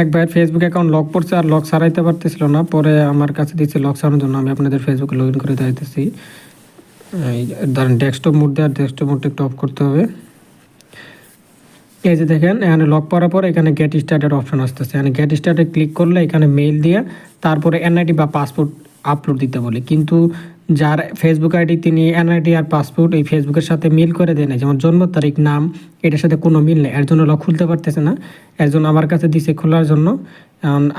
এক ভাইয়ের Facebook account lock পড়ছে আর লক সারাইতে পারতেছিল না। পরে আমার কাছে দিচ্ছে লক সারানোর জন্য। আমি আপনাদের ফেসবুকে লগ ইন করে দেখাইতেছি। ধরেন ডেস্কটপ মোড দেওয়ার ডেস্কটপ মোডটা একটু অফ করতে হবে। এই যে দেখেন, এখানে লক করার পর এখানে গেট স্টার্টের অপশন আসতেছে। এখানে গেট স্টার্টে ক্লিক করলে এখানে মেইল দিয়ে তারপরে এনআইডি বা পাসপোর্ট আপলোড দিতে বলে। কিন্তু যার ফেসবুক আইডি তিনি এনআইডি আর পাসপোর্ট এই ফেসবুকের সাথে মিল করে দেয় যেমন জন্ম তারিখ, নাম, এটার সাথে কোনো মিল নেই। এর জন্য লক খুলতে পারতেছে না। এর জন্য আমার কাছে দিছে খোলার জন্য।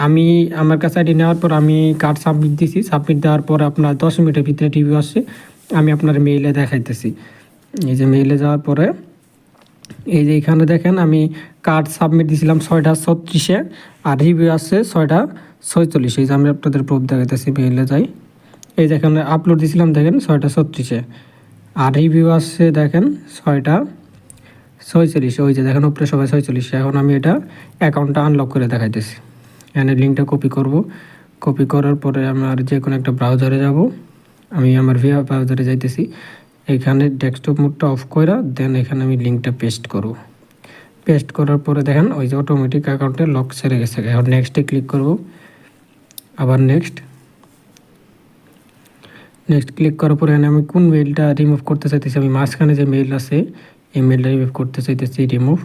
আমি, আমার কাছে আইডি নেওয়ার পর আমি কার্ড সাবমিট দিছি। সাবমিট দেওয়ার পর আপনার দশ মিনিটের ভিতরে টিভি আসছে। আমি আপনার মেইলে দেখাইতেছি। এই যে মেইলে যাওয়ার পরে, এই যে এখানে দেখেন আমি কার্ড সাবমিট দিয়েছিলাম ছয়টা ছত্রিশে, আর রিভিউ আসছে ছয়টা ছয়চল্লিশে। এই যে আমি আপনাদের প্রুফ দেখাইতেছি মেইলে যাই। এই যে এখানে আপলোড দিয়েছিলাম দেখেন, ছয়টা ছত্রিশে। আর রিভিউ আসছে দেখেন, ছয়টা ছয়চল্লিশে। ওই যে দেখেন, উপরে সবাই ছয়চল্লিশে। এখন আমি এটা অ্যাকাউন্টটা আনলক করে দেখাইতেছি। এখানে লিঙ্কটা কপি করব। কপি করার পরে আমার যে কোনো একটা ব্রাউজারে যাব। আমি আমার ভিআ ব্রাউজারে যাইতেছি। এখানে ডেস্কটপ মোডটা অফ করে দেন এখানে আমি লিঙ্কটা পেস্ট করব। পেস্ট করার পরে দেখেন, ওই যে অটোমেটিক অ্যাকাউন্টে লক সেরে গেছে। এখন নেক্সটে ক্লিক করব। আবার নেক্সট নেক্সট ক্লিক করার পরে আমি কোন মেলটা রিমুভ করতে চাইতেছি, আমি মাঝখানে যে মেল আছে, এই মেলটা রিমুভ করতে চাইতেছি রিমুভ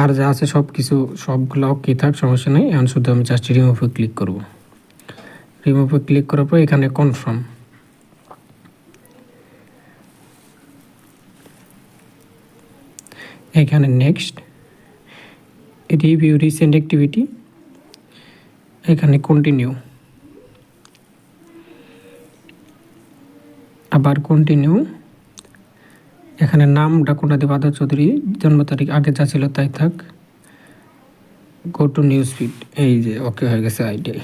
আর যা আছে সব কিছু সবগুলো কি থাক, সমস্যা নেই। এখন শুধু আমি জাস্ট রিমুভে ক্লিক করব। রিমুভে ক্লিক করার পর এখানে কনফার্ম এখানে নেক্সট রিভিউ রিসেন্ট অ্যাক্টিভিটি এখানে কন্টিনিউ আবার কন্টিনিউ এখানে নাম ডাকুনাদি বাদর চৌধুরী, জন্ম তারিখ আগে যা ছিল তাই থাক। গো টু নিউজ ফিড এই যে ওকে হয়ে গেছে আইডিয়া